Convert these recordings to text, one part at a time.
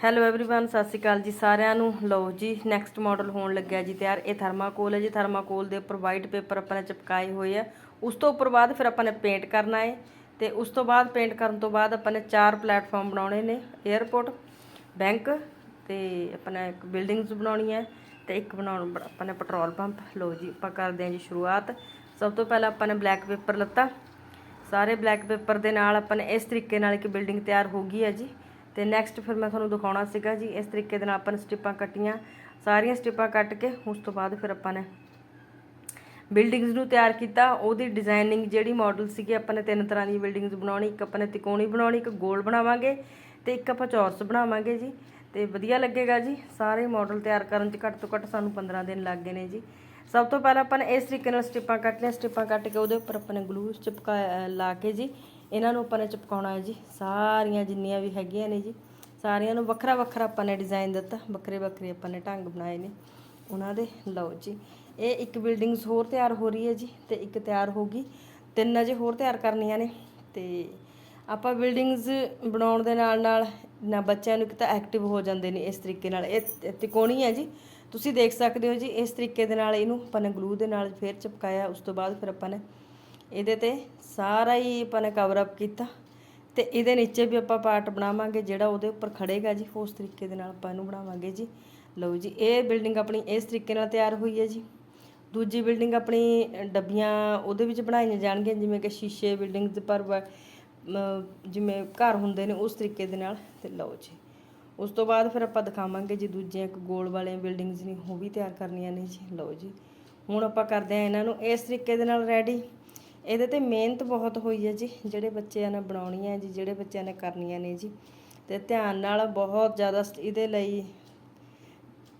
Hello everyone ਸਤਿ ਸ਼੍ਰੀ ਅਕਾਲ ਜੀ ਸਾਰਿਆਂ ਨੂੰ। ਲਓ ਜੀ ਨੈਕਸਟ ਮਾਡਲ ਹੋਣ ਲੱਗਿਆ ਜੀ ਤਿਆਰ। ਇਹ ਥਰਮਾਕੋਲ ਹੈ ਜੀ। ਥਰਮਾਕੋਲ ਦੇ ਉੱਪਰ ਵਾਈਟ ਪੇਪਰ ਆਪਾਂ ਨੇ ਚਿਪਕਾਏ ਹੋਏ ਆ। ਉਸ ਤੋਂ ਉੱਪਰ ਬਾਅਦ ਫਿਰ ਆਪਾਂ ਨੇ ਪੇਂਟ ਕਰਨਾ ਹੈ। ਤੇ ਉਸ ਤੋਂ ਬਾਅਦ ਪੇਂਟ ਕਰਨ ਤੋਂ ਬਾਅਦ ਆਪਾਂ ਨੇ ਚਾਰ ਪਲੇਟਫਾਰਮ ਬਣਾਉਣੇ ਨੇ। 에어ਪੋਰਟ ਬੈਂਕ ਤੇ ਆਪਣਾ ਇੱਕ ਬਿਲਡਿੰਗਸ ਬਣਾਉਣੀ ਹੈ ਤੇ ਇੱਕ ਬਣਾਉਣ ਆਪਾਂ ਨੇ ਪੈਟਰੋਲ ਪੰਪ ਲਓ ਜੀ, ਆਪਾਂ ਕਰਦੇ ਹਾਂ ਜੀ ਸ਼ੁਰੂਆਤ। ਸਭ ਤੋਂ ਪਹਿਲਾਂ ਆਪਾਂ ਨੇ ਬਲੈਕ ਪੇਪਰ ਲੱਤਾ। ਸਾਰੇ ਬਲੈਕ ਪੇਪਰ ਦੇ ਨਾਲ ਆਪਾਂ ਨੇ ਇਸ ਤਰੀਕੇ ਨਾਲ ਇੱਕ ਬਿਲਡਿੰਗ ਤਿਆਰ ਹੋ ਗਈ ਹੈ ਜੀ। ਤੇ ਨੈਕਸਟ ਫਿਰ ਮੈਂ ਤੁਹਾਨੂੰ ਦਿਖਾਉਣਾ ਸੀਗਾ ਜੀ, ਇਸ ਤਰੀਕੇ ਦੇ ਨਾਲ ਆਪਾਂ ਨੇ ਸਟਿਪਾਂ ਕੱਟੀਆਂ। ਸਾਰੀਆਂ ਸਟਿਪਾਂ ਕੱਟ ਕੇ ਉਸ ਤੋਂ ਬਾਅਦ ਫਿਰ ਆਪਾਂ ਨੇ ਬਿਲਡਿੰਗਸ ਨੂੰ ਤਿਆਰ ਕੀਤਾ। ਉਹਦੀ ਡਿਜ਼ਾਈਨਿੰਗ ਜਿਹੜੀ ਮਾਡਲ ਸੀਗੀ, ਆਪਾਂ ਨੇ ਤਿੰਨ ਤਰ੍ਹਾਂ ਦੀ ਬਿਲਡਿੰਗਸ ਬਣਾਉਣੀ। ਇੱਕ ਆਪਾਂ ਨੇ ਤਿਕੋਣੀ ਬਣਾਉਣੀ, ਇੱਕ ਗੋਲ ਬਣਾਵਾਂਗੇ ਤੇ ਇੱਕ ਆਪਾਂ ਚੌਰਸ ਬਣਾਵਾਂਗੇ ਜੀ। ਤੇ ਵਧੀਆ ਲੱਗੇਗਾ ਜੀ, ਸਾਰੇ ਮਾਡਲ ਤਿਆਰ ਕਰਨ 'ਚ ਘੱਟ ਤੋਂ ਘੱਟ ਸਾਨੂੰ 15 ਦਿਨ ਲੱਗ ਗਏ ਨੇ ਜੀ। ਸਭ ਤੋਂ ਪਹਿਲਾਂ ਆਪਾਂ ਨੇ ਇਸ ਤਰੀਕੇ ਨਾਲ ਸਟਿੱਪਾਂ ਕੱਟਣੀਆਂ ਸਟਿਪਾਂ ਕੱਟ ਕੇ ਉਹਦੇ ਉੱਪਰ ਆਪਾਂ ਨੇ ਗਲੂ ਚਿਪਕਾ ਲਾ ਕੇ ਜੀ ਇਹਨਾਂ ਨੂੰ ਆਪਾਂ ਨੇ ਚਿਪਕਾਉਣਾ ਹੈ ਜੀ। ਸਾਰੀਆਂ ਜਿੰਨੀਆਂ ਵੀ ਹੈਗੀਆਂ ਨੇ ਜੀ, ਸਾਰਿਆਂ ਨੂੰ ਵੱਖਰਾ ਵੱਖਰਾ ਆਪਾਂ ਨੇ ਡਿਜ਼ਾਈਨ ਦਿੱਤਾ। ਵੱਖਰੇ ਵੱਖਰੇ ਆਪਾਂ ਨੇ ਢੰਗ ਬਣਾਏ ਨੇ। ਉਹਨਾਂ ਦੇ ਲਓ ਜੀ। ਇਹ ਇੱਕ ਬਿਲਡਿੰਗਸ ਹੋਰ ਤਿਆਰ ਹੋ ਰਹੀ ਹੈ ਜੀ ਤੇ ਇੱਕ ਤਿਆਰ ਹੋ ਗਈ। ਤਿੰਨ ਅਜੇ ਹੋਰ ਤਿਆਰ ਕਰਨੀਆਂ ਨੇ ਤੇ ਆਪਾਂ ਬਿਲਡਿੰਗਸ ਬਣਾਉਣ ਦੇ ਨਾਲ ਨਾਲ ਨਾ ਬੱਚਿਆਂ ਨੂੰ ਕਿਤਾ ਐਕਟਿਵ ਹੋ ਜਾਂਦੇ ਨੇ ਇਸ ਤਰੀਕੇ ਨਾਲ। ਇਹ ਤਿਕੋਣੀ ਹੈ ਜੀ। ਤੁਸੀਂ ਦੇਖ ਸਕਦੇ ਹੋ ਜੀ, ਇਸ ਤਰੀਕੇ ਦੇ ਨਾਲ ਇਹਨੂੰ ਆਪਾਂ ਨੇ ਗਲੂ ਦੇ ਨਾਲ ਫੇਰ ਚਿਪਕਾਇਆ। ਉਸ ਤੋਂ ਬਾਅਦ ਫਿਰ ਆਪਾਂ ਨੇ ਇਹਦੇ ਤੇ ਸਾਰਾ ਹੀ ਆਪਾਂ ਨੇ ਕਵਰ ਅਪ ਕੀਤਾ। ਤੇ ਇਹਦੇ ਨੀਚੇ ਵੀ ਆਪਾਂ ਪਾਰਟ ਬਣਾਵਾਂਗੇ, ਜਿਹੜਾ ਉਹਦੇ ਉੱਪਰ ਖੜੇਗਾ ਜੀ, ਉਸ ਤਰੀਕੇ ਦੇ ਨਾਲ ਆਪਾਂ ਇਹਨੂੰ ਬਣਾਵਾਂਗੇ ਜੀ। ਲਓ ਜੀ, ਇਹ ਬਿਲਡਿੰਗ ਆਪਣੀ ਇਸ ਤਰੀਕੇ ਨਾਲ ਤਿਆਰ ਹੋਈ ਹੈ ਜੀ। ਦੂਜੀ ਬਿਲਡਿੰਗ ਆਪਣੀ ਡੱਬੀਆਂ ਉਹਦੇ ਵਿੱਚ ਬਣਾਈਆਂ ਜਾਣਗੀਆਂ, ਜਿਵੇਂ ਕਿ ਸ਼ੀਸ਼ੇ ਬਿਲਡਿੰਗਸ ਪਰ ਜਿਵੇਂ ਘਰ ਹੁੰਦੇ ਨੇ, ਉਸ ਤਰੀਕੇ ਦੇ ਨਾਲ। ਤੇ ਲਓ ਜੀ, ਉਸ ਤੋਂ ਬਾਅਦ ਫਿਰ ਆਪਾਂ ਦਿਖਾਵਾਂਗੇ ਜੀ ਦੂਜੀਆਂ ਇੱਕ ਗੋਲ ਵਾਲੀਆਂ ਬਿਲਡਿੰਗਸ ਨੇ, ਉਹ ਵੀ ਤਿਆਰ ਕਰਨੀਆਂ ਨੇ ਜੀ। ਲਓ ਜੀ, ਹੁਣ ਆਪਾਂ ਕਰਦੇ ਆ ਇਹਨਾਂ ਨੂੰ ਇਸ ਤਰੀਕੇ ਦੇ ਨਾਲ ਰੈਡੀ ਇਹਦੇ ਤੇ ਮਿਹਨਤ ਬਹੁਤ ਹੋਈ ਹੈ ਜੀ, ਜਿਹੜੇ ਬੱਚਿਆਂ ਨੇ ਬਣਾਉਣੀਆਂ ਜੀ, ਜਿਹੜੇ ਬੱਚਿਆਂ ਨੇ ਕਰਨੀਆਂ ਨੇ ਜੀ। ਤੇ ਧਿਆਨ ਨਾਲ ਬਹੁਤ ਜ਼ਿਆਦਾ ਇਹਦੇ ਲਈ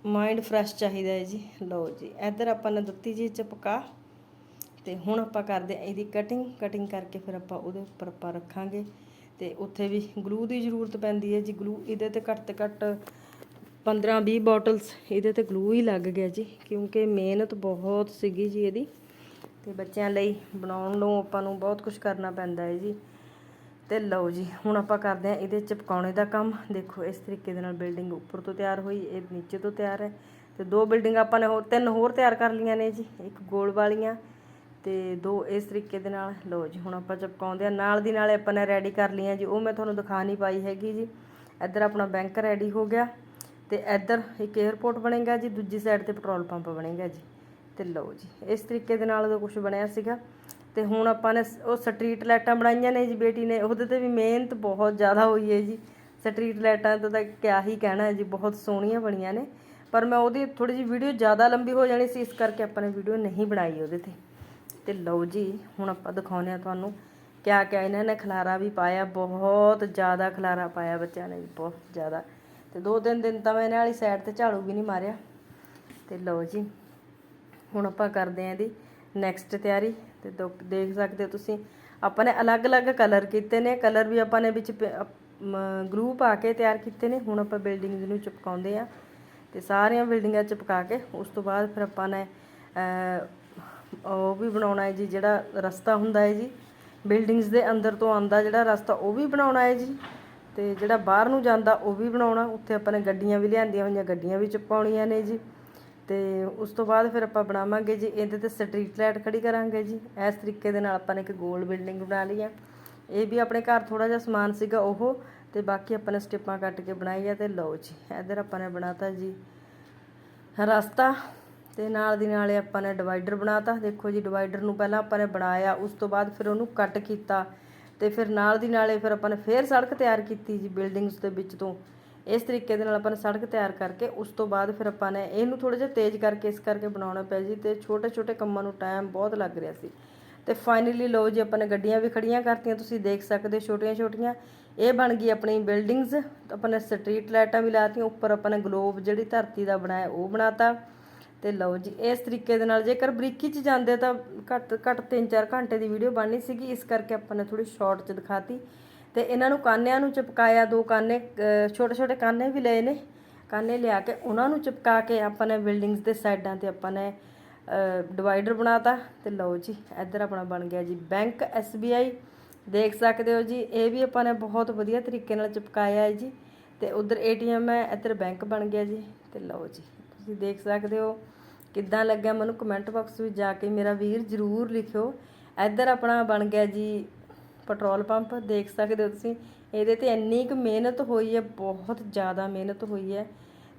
ਮਾਈਂਡ ਫਰੈਸ਼ ਚਾਹੀਦਾ ਹੈ ਜੀ। ਲਓ ਜੀ, ਇੱਧਰ ਆਪਾਂ ਨੇ ਦਿੱਤੀ ਜੀ ਚਪਕਾ। ਤੇ ਹੁਣ ਆਪਾਂ ਕਰਦੇ ਆ ਇਹਦੀ ਕਟਿੰਗ ਕਟਿੰਗ ਕਰਕੇ ਫਿਰ ਆਪਾਂ ਉਹਦੇ ਉੱਪਰ ਆਪਾਂ ਰੱਖਾਂਗੇ। ਤੇ ਉੱਥੇ ਵੀ ਗਲੂ ਦੀ ਜ਼ਰੂਰਤ ਪੈਂਦੀ ਹੈ ਜੀ। ਗਲੂ ਇਹਦੇ ਤੇ ਘੱਟ ਤੋਂ ਘੱਟ 15 20 ਬੋਟਲਸ ਇਹਦੇ ਤੇ ਗਲੂ ਹੀ ਲੱਗ ਗਿਆ ਜੀ। ਕਿਉਂਕਿ ਮਿਹਨਤ ਬਹੁਤ ਸੀਗੀ ਜੀ ਇਹਦੀ। ਤੇ ਬੱਚਿਆਂ ਲਈ ਬਣਾਉਣ ਨੂੰ ਆਪਾਂ ਨੂੰ ਬਹੁਤ ਕੁਝ ਕਰਨਾ ਪੈਂਦਾ ਹੈ ਜੀ। ਤੇ ਲਓ ਜੀ, ਹੁਣ ਆਪਾਂ ਕਰਦੇ ਹਾਂ ਇਹਦੇ ਚਿਪਕਾਉਣੇ ਦਾ ਕੰਮ। ਦੇਖੋ, ਇਸ ਤਰੀਕੇ ਦੇ ਨਾਲ ਬਿਲਡਿੰਗ ਉੱਪਰ ਤੋਂ ਤਿਆਰ ਹੋਈ, ਇਹ ਨੀਚੇ ਤੋਂ ਤਿਆਰ ਹੈ। ਤੇ ਦੋ ਬਿਲਡਿੰਗ ਆਪਾਂ ਨੇ ਹੋਰ, ਤਿੰਨ ਹੋਰ ਤਿਆਰ ਕਰ ਲਈਆਂ ਨੇ ਜੀ, ਇੱਕ ਗੋਲ ਵਾਲੀਆਂ ਤੇ ਦੋ ਇਸ ਤਰੀਕੇ ਦੇ ਨਾਲ। ਲਓ ਜੀ, ਹੁਣ ਆਪਾਂ ਚਿਪਕਾਉਂਦੇ ਆ ਨਾਲ ਦੀ ਨਾਲ ਆਪਾਂ ਨੇ ਰੈਡੀ ਕਰ ਲਈਆਂ ਜੀ, ਉਹ ਮੈਂ ਤੁਹਾਨੂੰ ਦਿਖਾ ਨਹੀਂ ਪਾਈ ਹੈਗੀ ਜੀ। ਇੱਧਰ ਆਪਣਾ ਬੈਂਕ ਰੈਡੀ ਹੋ ਗਿਆ ਤੇ ਇੱਧਰ ਇੱਕ 에ਅਰਪੋਰਟ ਬਣੇਗਾ ਜੀ, ਦੂਜੀ ਸਾਈਡ ਤੇ ਪੈਟਰੋਲ ਪੰਪ ਬਣੇਗਾ ਜੀ। ਤੇ ਲਓ ਜੀ, ਇਸ ਤਰੀਕੇ ਦੇ ਨਾਲ ਉਹ ਕੁਝ ਬਣਿਆ ਸੀਗਾ। ਤੇ ਹੁਣ ਆਪਾਂ ਨੇ ਸ- ਉਹ ਸਟਰੀਟ ਲਾਈਟਾਂ ਬਣਾਈਆਂ ਨੇ ਜੀ ਬੇਟੀ ਨੇ, ਉਹਦੇ ਤੇ ਵੀ ਮਿਹਨਤ ਬਹੁਤ ਜ਼ਿਆਦਾ ਹੋਈ ਹੈ ਜੀ। ਸਟਰੀਟ ਲਾਈਟਾਂ ਦਾ ਤਾਂ ਕਿਆ ਹੀ ਕਹਿਣਾ ਹੈ ਜੀ, ਬਹੁਤ ਸੋਹਣੀਆਂ ਬਣੀਆਂ ਨੇ। ਪਰ ਮੈਂ ਉਹਦੀ ਥੋੜੀ ਜਿਹੀ ਵੀਡੀਓ ਜ਼ਿਆਦਾ ਲੰਬੀ ਹੋ ਜਾਣੀ ਸੀ, ਇਸ ਕਰਕੇ ਆਪਾਂ ਨੇ ਵੀਡੀਓ ਨਹੀਂ ਬਣਾਈ ਉਹਦੇ ਤੇ। ਤੇ ਲਓ ਜੀ, ਹੁਣ ਆਪਾਂ ਦਿਖਾਉਂਦੇ ਆ ਤੁਹਾਨੂੰ ਕਿਆ ਕਿਆ ਇਹਨਾਂ ਨੇ ਖਲਾਰਾ ਵੀ ਪਾਇਆ, ਬਹੁਤ ਜ਼ਿਆਦਾ ਖਲਾਰਾ ਪਾਇਆ ਬੱਚਿਆਂ ਨੇ ਜੀ, ਬਹੁਤ ਜ਼ਿਆਦਾ। ਤੇ ਦੋ ਤਿੰਨ ਦਿਨ ਤਾਂ ਮੈਂ ਇਹਨਾਂ ਵਾਲੀ ਸਾਈਡ ਤੇ ਝਾੜੂ ਵੀ ਨਹੀਂ ਮਾਰਿਆ। ਤੇ ਲਓ ਜੀ ਹੁਣ ਆਪਾਂ ਕਰਦੇ ਆਂ ਇਹਦੀ ਨੈਕਸਟ ਤਿਆਰੀ। ਤੇ ਦੋ- ਦੇਖ ਸਕਦੇ ਹੋ ਤੁਸੀਂ, ਆਪਾਂ ਨੇ ਅਲੱਗ-ਅਲੱਗ ਕਲਰ ਕੀਤੇ ਨੇ। ਕਲਰ ਵੀ ਆਪਾਂ ਨੇ ਵਿੱਚ ਗਰੂ ਆ ਕੇ ਤਿਆਰ ਕੀਤੇ ਨੇ। ਹੁਣ ਆਪਾਂ ਬਿਲਡਿੰਗਸ ਨੂੰ ਚਿਪਕਾਉਂਦੇ ਆ। ਤੇ ਸਾਰੀਆਂ ਬਿਲਡਿੰਗਾਂ ਚਿਪਕਾ ਕੇ, ਉਸ ਤੋਂ ਬਾਅਦ ਫਿਰ ਆਪਾਂ ਨੇ ਉਹ ਵੀ ਬਣਾਉਣਾ ਹੈ ਜੀ, ਜਿਹੜਾ ਰਸਤਾ ਹੁੰਦਾ ਹੈ ਜੀ। ਬਿਲਡਿੰਗਸ ਦੇ ਅੰਦਰ ਤੋਂ ਆਉਂਦਾ ਜਿਹੜਾ ਰਸਤਾ, ਉਹ ਵੀ ਬਣਾਉਣਾ ਹੈ ਜੀ। ਤੇ ਜਿਹੜਾ ਬਾਹਰ ਨੂੰ ਜਾਂਦਾ, ਉਹ ਵੀ ਬਣਾਉਣਾ। ਉੱਥੇ ਆਪਾਂ ਨੇ ਗੱਡੀਆਂ ਵੀ ਲਿਆਂਦੀਆਂ ਹੋਈਆਂ, ਗੱਡੀਆਂ ਵੀ ਚਿਪਕਾਉਣੀਆਂ ਨੇ ਜੀ। ਤੇ ਉਸ ਤੋਂ ਬਾਅਦ ਫਿਰ ਆਪਾਂ ਬਣਾਵਾਂਗੇ ਜੀ, ਇਹਦੇ ਤੇ ਸਟਰੀਟ ਲਾਈਟ ਖੜੀ ਕਰਾਂਗੇ ਜੀ। ਇਸ ਤਰੀਕੇ ਦੇ ਨਾਲ ਆਪਾਂ ਨੇ ਇੱਕ ਗੋਲ ਬਿਲਡਿੰਗ ਬਣਾ ਲਈ ਆ। ਇਹ ਵੀ ਆਪਣੇ ਘਰ ਥੋੜਾ ਜਿਹਾ ਸਮਾਨ ਸੀਗਾ ਉਹ, ਤੇ ਬਾਕੀ ਆਪਾਂ ਨੇ ਸਟਿੱਪਾਂ ਕੱਟ ਕੇ ਬਣਾਈ ਆ ਤੇ ਲਓ ਜੀ, ਇੱਧਰ ਆਪਾਂ ਨੇ ਬਣਾਤਾ ਜੀ ਰਸਤਾ, ਤੇ ਨਾਲ ਦੀ ਨਾਲੇ ਆਪਾਂ ਨੇ ਡਿਵਾਈਡਰ ਬਣਾਤਾ। ਦੇਖੋ ਜੀ ਡਿਵਾਈਡਰ ਨੂੰ ਪਹਿਲਾਂ ਆਪਾਂ ਨੇ ਬਣਾਇਆ, ਉਸ ਤੋਂ ਬਾਅਦ ਫਿਰ ਉਹਨੂੰ ਕੱਟ ਕੀਤਾ, ਤੇ ਫਿਰ ਨਾਲ ਦੀ ਨਾਲੇ ਫਿਰ ਆਪਾਂ ਨੇ ਫੇਰ ਸੜਕ ਤਿਆਰ ਕੀਤੀ ਜੀ ਬਿਲਡਿੰਗਸ ਦੇ ਵਿੱਚ ਤੋਂ। ਇਸ ਤਰੀਕੇ ਦੇ ਨਾਲ ਆਪਾਂ ਨੇ ਸੜਕ ਤਿਆਰ ਕਰਕੇ ਉਸ ਤੋਂ ਬਾਅਦ ਫਿਰ ਆਪਾਂ ਨੇ ਇਹਨੂੰ ਥੋੜਾ ਜਿਹਾ ਤੇਜ਼ ਕਰਕੇ ਇਸ ਕਰਕੇ ਬਣਾਉਣਾ ਪਿਆ ਜੀ ਤੇ ਛੋਟੇ ਛੋਟੇ ਕੰਮਾਂ ਨੂੰ ਟਾਈਮ ਬਹੁਤ ਲੱਗ ਰਿਹਾ ਸੀ। ਤੇ ਫਾਈਨਲੀ ਲੋ ਜੀ ਆਪਾਂ ਨੇ ਗੱਡੀਆਂ ਵੀ ਖੜੀਆਂ ਕਰਤੀਆਂ, ਤੁਸੀਂ ਦੇਖ ਸਕਦੇ ਹੋ ਛੋਟੀਆਂ ਛੋਟੀਆਂ ਇਹ ਬਣ ਗਈ ਆਪਣੀ ਬਿਲਡਿੰਗਸ ਆਪਾਂ ਨੇ ਸਟਰੀਟ ਲਾਈਟਾਂ ਵੀ ਲਾਤੀਆਂ, ਉੱਪਰ ਆਪਾਂ ਨੇ ਗਲੋਬ ਜਿਹੜੀ ਧਰਤੀ ਦਾ ਬਣਾਇਆ ਉਹ ਬਣਾਤਾ। ਤੇ ਲਓ ਜੀ, ਇਸ ਤਰੀਕੇ ਦੇ ਨਾਲ ਜੇਕਰ ਬਰੀਕੀ ਚ ਜਾਂਦੇ ਤਾਂ ਘੱਟ ਘੱਟ 3-4 ਘੰਟੇ ਦੀ ਵੀਡੀਓ ਬਣਨੀ ਸੀਗੀ, ਇਸ ਕਰਕੇ ਆਪਾਂ ਨੇ ਥੋੜੀ ਸ਼ਾਰਟ ਚ ਦਿਖਾਤੀ। ਤੇ ਇਹਨਾਂ ਨੂੰ ਕਾਨਿਆਂ ਨੂੰ ਚਿਪਕਾਇਆ, ਦੋ ਕਾਨੇ ਛੋਟੇ ਛੋਟੇ ਕਾਨੇ ਵੀ ਲਏ ਨੇ। ਕਾਨੇ ਲਿਆ ਕੇ ਉਹਨਾਂ ਨੂੰ ਚਿਪਕਾ ਕੇ ਆਪਾਂ ਨੇ ਬਿਲਡਿੰਗਸ ਦੇ ਸਾਈਡਾਂ ਤੇ ਆਪਾਂ ਨੇ ਡਿਵਾਈਡਰ ਬਣਾਤਾ ਤੇ ਲਓ ਜੀ, ਇੱਧਰ ਆਪਣਾ ਬਣ ਗਿਆ ਜੀ ਬੈਂਕ SBI ਦੇਖ ਸਕਦੇ ਹੋ ਜੀ, ਇਹ ਵੀ ਆਪਾਂ ਨੇ ਬਹੁਤ ਵਧੀਆ ਤਰੀਕੇ ਨਾਲ ਚਿਪਕਾਇਆ ਹੈ ਜੀ ਤੇ ਉਧਰ ਏਟੀਐਮ ਹੈ, ਇੱਧਰ ਬੈਂਕ ਬਣ ਗਿਆ ਜੀ ਤੇ ਲਓ ਜੀ, ਤੁਸੀਂ ਦੇਖ ਸਕਦੇ ਹੋ ਕਿੱਦਾਂ ਲੱਗਿਆ। ਮੈਨੂੰ ਕਮੈਂਟ ਬਾਕਸ ਵਿੱਚ ਜਾ ਕੇ ਮੇਰਾ ਵੀਰ ਜਰੂਰ ਲਿਖਿਓ। ਇੱਧਰ ਆਪਣਾ ਬਣ ਗਿਆ ਜੀ ਪੈਟਰੋਲ ਪੰਪ, ਦੇਖ ਸਕਦੇ ਹੋ ਤੁਸੀਂ, ਇਹਦੇ ਤੇ ਇੰਨੀ ਕੁ ਮਿਹਨਤ ਹੋਈ ਹੈ, ਬਹੁਤ ਜ਼ਿਆਦਾ ਮਿਹਨਤ ਹੋਈ ਹੈ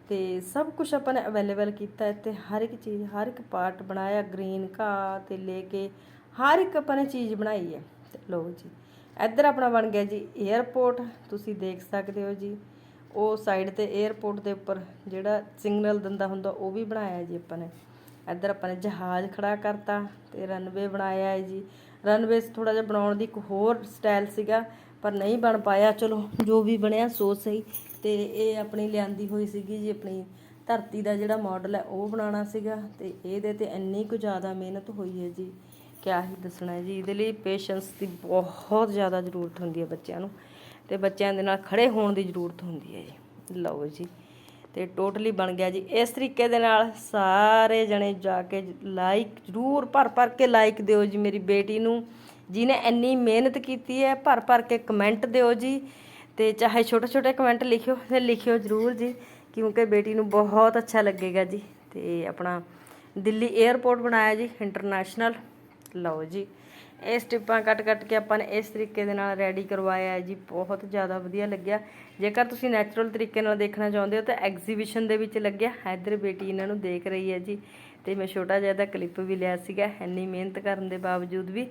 ਤੇ ਸਭ ਕੁਝ ਆਪਾਂ ਨੇ ਅਵੇਲੇਬਲ ਕੀਤਾ ਇੱਥੇ ਹਰ ਇੱਕ ਚੀਜ਼, ਹਰ ਇੱਕ ਪਾਰਟ ਬਣਾਇਆ, ਗ੍ਰੀਨ ਘਾਹ ਤੇ ਲੈ ਕੇ ਹਰ ਇੱਕ ਆਪਾਂ ਨੇ ਚੀਜ਼ ਬਣਾਈ ਹੈ। ਤੇ ਲਓ ਜੀ, ਇੱਧਰ ਆਪਣਾ ਬਣ ਗਿਆ ਜੀ 에ਅਰਪੋਰਟ ਤੁਸੀਂ ਦੇਖ ਸਕਦੇ ਹੋ ਜੀ, ਉਹ ਸਾਈਡ ਤੇ 에ਅਰਪੋਰਟ ਦੇ ਉੱਪਰ ਜਿਹੜਾ ਸਿਗਨਲ ਦਿੰਦਾ ਹੁੰਦਾ, ਉਹ ਵੀ ਬਣਾਇਆ ਜੀ ਆਪਾਂ ਨੇ। ਇੱਧਰ ਆਪਾਂ ਨੇ ਜਹਾਜ਼ ਖੜਾ ਕਰਤਾ ਤੇ ਰਨਵੇ ਬਣਾਇਆ ਹੈ ਜੀ ਰਨਵੇ ਥੋੜਾ ਜਿਹਾ ਬਣਾਉਣ ਦੀ ਇੱਕ ਹੋਰ ਸਟਾਈਲ ਸੀਗਾ, ਪਰ ਨਹੀਂ ਬਣ ਪਾਇਆ। ਚਲੋ, ਜੋ ਵੀ ਬਣਿਆ, ਸੋ ਸਹੀ। ਤੇ ਇਹ ਆਪਣੀ ਲਿਆਂਦੀ ਹੋਈ ਸੀਗੀ ਜੀ, ਆਪਣੀ ਧਰਤੀ ਦਾ ਜਿਹੜਾ ਮਾਡਲ ਹੈ, ਉਹ ਬਣਾਉਣਾ ਸੀਗਾ। ਤੇ ਇਹਦੇ ਤੇ ਇੰਨੀ ਕੁ ਜ਼ਿਆਦਾ ਮਿਹਨਤ ਹੋਈ ਹੈ ਜੀ, ਕਿਆ ਹੀ ਦੱਸਣਾ ਜੀ। ਇਹਦੇ ਲਈ ਪੇਸ਼ੈਂਸ ਦੀ ਬਹੁਤ ਜ਼ਿਆਦਾ ਜ਼ਰੂਰਤ ਹੁੰਦੀ ਹੈ ਬੱਚਿਆਂ ਨੂੰ। ਤੇ ਬੱਚਿਆਂ ਦੇ ਨਾਲ ਖੜੇ ਹੋਣ ਦੀ ਜ਼ਰੂਰਤ ਹੁੰਦੀ ਹੈ ਜੀ। ਲਓ ਜੀ। ਤੇ ਟੋਟਲੀ ਬਣ ਗਿਆ ਜੀ। ਇਸ ਤਰੀਕੇ ਦੇ ਨਾਲ ਸਾਰੇ ਜਣੇ ਜਾ ਕੇ ਲਾਈਕ ਜ਼ਰੂਰ ਭਰ ਭਰ ਕੇ ਲਾਈਕ ਦਿਓ ਜੀ ਮੇਰੀ ਬੇਟੀ ਨੂੰ। ਜਿਹਨੇ ਇੰਨੀ ਮਿਹਨਤ ਕੀਤੀ ਹੈ, ਭਰ ਭਰ ਕੇ ਕਮੈਂਟ ਦਿਓ ਜੀ। ਤੇ ਚਾਹੇ ਛੋਟੇ ਛੋਟੇ ਕਮੈਂਟ ਲਿਖਿਓ ਤੇ ਲਿਖਿਓ ਜ਼ਰੂਰ ਜੀ, ਕਿਉਂਕਿ ਬੇਟੀ ਨੂੰ ਬਹੁਤ ਅੱਛਾ ਲੱਗੇਗਾ ਜੀ। ਤੇ ਆਪਣਾ ਦਿੱਲੀ 에ਅਰਪੋਰਟ ਬਣਾਇਆ ਜੀ ਇੰਟਰਨੈਸ਼ਨਲ ਲਓ ਜੀ। ਇਹ ਸਟਿੱਪਾਂ ਕੱਟ ਕੱਟ ਕੇ ਆਪਾਂ ਨੇ ਇਸ ਤਰੀਕੇ ਦੇ ਨਾਲ ਰੈਡੀ ਕਰਵਾਇਆ ਹੈ ਜੀ, ਬਹੁਤ ਜ਼ਿਆਦਾ ਵਧੀਆ ਲੱਗਿਆ। ਜੇਕਰ ਤੁਸੀਂ ਨੈਚੁਰਲ ਤਰੀਕੇ ਨਾਲ ਦੇਖਣਾ ਚਾਹੁੰਦੇ ਹੋ ਤਾਂ ਐਗਜ਼ੀਬਿਸ਼ਨ ਦੇ ਵਿੱਚ ਲੱਗਿਆ ਇੱਧਰ ਬੇਟੀ ਇਹਨਾਂ ਨੂੰ ਦੇਖ ਰਹੀ ਹੈ ਜੀ। ਤੇ ਮੈਂ ਛੋਟਾ ਜਿਹਾ ਦਾ ਕਲਿੱਪ ਵੀ ਲਿਆ ਸੀਗਾ, ਇੰਨੀ ਮਿਹਨਤ ਕਰਨ ਦੇ ਬਾਵਜੂਦ ਵੀ।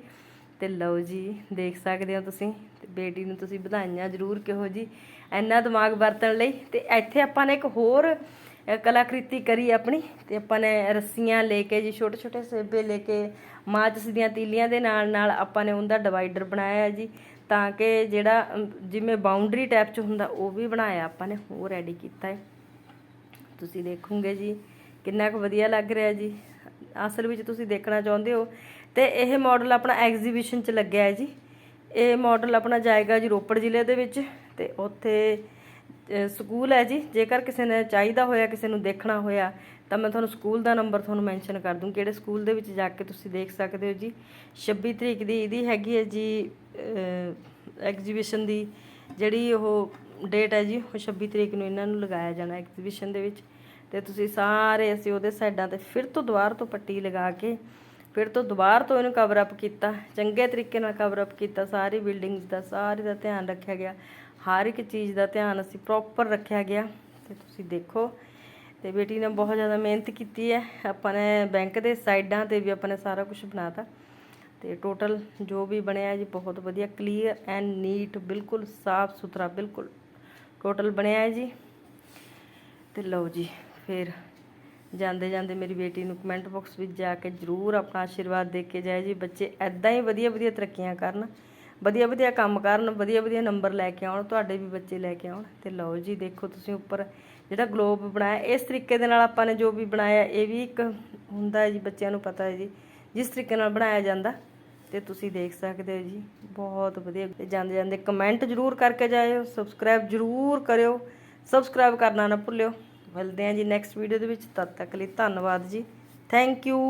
ਤੇ ਲਓ ਜੀ, ਦੇਖ ਸਕਦੇ ਹੋ ਤੁਸੀਂ, ਤੇ ਬੇਟੀ ਨੂੰ ਤੁਸੀਂ ਵਧਾਈਆਂ ਜ਼ਰੂਰ ਕਿਹੋ ਜੀ। ਇੰਨਾ ਦਿਮਾਗ ਵਰਤਣ ਲਈ ਤੇ ਇੱਥੇ ਆਪਾਂ ਨੇ ਇੱਕ ਹੋਰ ਕਲਾਕ੍ਰਿਤੀ ਕਰੀ ਆਪਣੀ ਤੇ ਆਪਾਂ ਨੇ ਰੱਸੀਆਂ ਲੈ ਕੇ ਜੀ, ਛੋਟੇ ਛੋਟੇ ਸੇਬੇ ਲੈ ਕੇ ਮਾਚਸ ਦੀਆਂ ਤੀਲੀਆਂ ਦੇ ਨਾਲ ਨਾਲ ਆਪਾਂ ਨੇ ਉਹਦਾ ਡਿਵਾਈਡਰ ਬਣਾਇਆ ਜੀ, ਤਾਂ ਕਿ ਜਿਹੜਾ ਜਿਵੇਂ ਬਾਉਂਡਰੀ ਟਾਈਪ ਚ ਹੁੰਦਾ ਉਹ ਵੀ ਬਣਾਇਆ ਆਪਾਂ ਨੇ, ਉਹ ਰੈਡੀ ਕੀਤਾ ਹੈ। ਤੁਸੀਂ ਦੇਖੋਗੇ ਜੀ, ਕਿੰਨਾ ਕੁ ਵਧੀਆ ਲੱਗ ਰਿਹਾ ਜੀ। ਅਸਲ ਵਿੱਚ ਤੁਸੀਂ ਦੇਖਣਾ ਚਾਹੁੰਦੇ ਹੋ ਤੇ ਇਹ ਮਾਡਲ ਆਪਣਾ ਐਗਜ਼ੀਬਿਸ਼ਨ 'ਚ ਲੱਗਿਆ ਹੈ ਜੀ। ਇਹ ਮਾਡਲ ਆਪਣਾ ਜਾਏਗਾ ਜੀ ਰੋਪੜ ਜ਼ਿਲ੍ਹੇ ਦੇ ਵਿੱਚ ਤੇ ਉੱਥੇ ਸਕੂਲ ਹੈ ਜੀ। ਜੇਕਰ ਕਿਸੇ ਨੇ ਚਾਹੀਦਾ ਹੋਇਆ, ਕਿਸੇ ਨੂੰ ਦੇਖਣਾ ਹੋਇਆ, ਤਾਂ ਮੈਂ ਤੁਹਾਨੂੰ ਸਕੂਲ ਦਾ ਨੰਬਰ ਤੁਹਾਨੂੰ ਮੈਂਸ਼ਨ ਕਰ ਦੂੰ। ਕਿਹੜੇ ਸਕੂਲ ਦੇ ਵਿੱਚ ਜਾ ਕੇ ਤੁਸੀਂ ਦੇਖ ਸਕਦੇ ਹੋ ਜੀ। 26 ਤਰੀਕ ਦੀ ਇਹਦੀ ਹੈਗੀ ਹੈ ਜੀ ਐਗਜ਼ੀਬਿਸ਼ਨ ਦੀ ਜਿਹੜੀ ਉਹ ਡੇਟ ਹੈ ਜੀ, ਉਹ 26 ਤਰੀਕ ਨੂੰ ਇਹਨਾਂ ਨੂੰ ਲਗਾਇਆ ਜਾਣਾ ਐਗਜ਼ੀਬਿਸ਼ਨ ਦੇ ਵਿੱਚ। ਤੇ ਤੁਸੀਂ ਸਾਰੇ ਅਸੀਂ ਉਹਦੇ ਸਾਈਡਾਂ ਤੇ ਫਿਰ ਤੋਂ ਦੁਬਾਰ ਤੋਂ ਪੱਟੀ ਲਗਾ ਕੇ, ਫਿਰ ਤੋਂ ਦੁਬਾਰ ਤੋਂ ਇਹਨੂੰ ਕਵਰ ਅਪ ਕੀਤਾ। ਚੰਗੇ ਤਰੀਕੇ ਨਾਲ ਕਵਰ ਅਪ ਕੀਤਾ। ਸਾਰੀ ਬਿਲਡਿੰਗਸ ਦਾ, ਸਾਰੀ ਦਾ ਧਿਆਨ ਰੱਖਿਆ ਗਿਆ। ਹਰ ਇੱਕ ਚੀਜ਼ ਦਾ ਧਿਆਨ ਅਸੀਂ ਪ੍ਰੋਪਰ ਰੱਖਿਆ ਗਿਆ। ਤੇ ਤੁਸੀਂ ਦੇਖੋ, ਤੇ ਬੇਟੀ ਨੇ ਬਹੁਤ ਜ਼ਿਆਦਾ ਮਿਹਨਤ ਕੀਤੀ ਹੈ। ਆਪਾਂ ਨੇ ਬੈਂਕ ਦੇ ਸਾਈਡਾਂ ਤੇ ਵੀ ਆਪਾਂ ਨੇ ਸਾਰਾ ਕੁਝ ਬਣਾਤਾ। ਤੇ ਟੋਟਲ ਜੋ ਵੀ ਬਣਿਆ ਜੀ, ਬਹੁਤ ਵਧੀਆ ਕਲੀਅਰ ਐਂਡ ਨੀਟ ਬਿਲਕੁਲ ਸਾਫ਼ ਸੁਥਰਾ, ਬਿਲਕੁਲ ਟੋਟਲ ਬਣਿਆ ਹੈ ਜੀ। ਤੇ ਲਓ ਜੀ, ਫਿਰ ਜਾਂਦੇ ਜਾਂਦੇ ਮੇਰੀ ਬੇਟੀ ਨੂੰ ਕਮੈਂਟ ਬਾਕਸ ਵਿੱਚ ਜਾ ਕੇ ਜਰੂਰ ਆਪਣਾ ਆਸ਼ੀਰਵਾਦ ਦੇ ਕੇ ਜਾਏ ਜੀ। ਬੱਚੇ ਐਦਾਂ ਹੀ ਵਧੀਆ ਵਧੀਆ ਤਰੱਕੀਆਂ ਕਰਨ। ਵਧੀਆ ਵਧੀਆ ਕੰਮ ਕਰਨ, ਵਧੀਆ ਵਧੀਆ ਨੰਬਰ ਲੈ ਕੇ ਆਉਣ, ਤੁਹਾਡੇ ਵੀ ਬੱਚੇ ਲੈ ਕੇ ਆਉਣ। ਤੇ ਲਓ ਜੀ, ਦੇਖੋ ਤੁਸੀਂ ਉੱਪਰ ਜਿਹੜਾ ਗਲੋਬ ਬਣਾਇਆ, ਇਸ ਤਰੀਕੇ ਦੇ ਨਾਲ ਆਪਾਂ ਨੇ ਜੋ ਵੀ ਬਣਾਇਆ, ਇਹ ਵੀ ਇੱਕ ਹੁੰਦਾ ਹੈ ਜੀ, ਬੱਚਿਆਂ ਨੂੰ ਪਤਾ ਹੈ ਜੀ, ਜਿਸ ਤਰੀਕੇ ਨਾਲ ਬਣਾਇਆ ਜਾਂਦਾ। ਤੇ ਤੁਸੀਂ ਦੇਖ ਸਕਦੇ ਹੋ ਜੀ, ਬਹੁਤ ਵਧੀਆ। ਤੇ ਜਾਂਦੇ ਜਾਂਦੇ ਕਮੈਂਟ ਜਰੂਰ ਕਰਕੇ ਜਾਇਓ ਸਬਸਕ੍ਰਾਈਬ ਜਰੂਰ ਕਰਿਓ ਸਬਸਕ੍ਰਾਈਬ ਕਰਨਾ ਨਾ ਭੁੱਲਿਓ। ਮਿਲਦੇ ਹਾਂ ਜੀ ਨੈਕਸਟ ਵੀਡੀਓ ਦੇ ਵਿੱਚ, ਤਦ ਤੱਕ ਲਈ ਧੰਨਵਾਦ ਜੀ। Thank you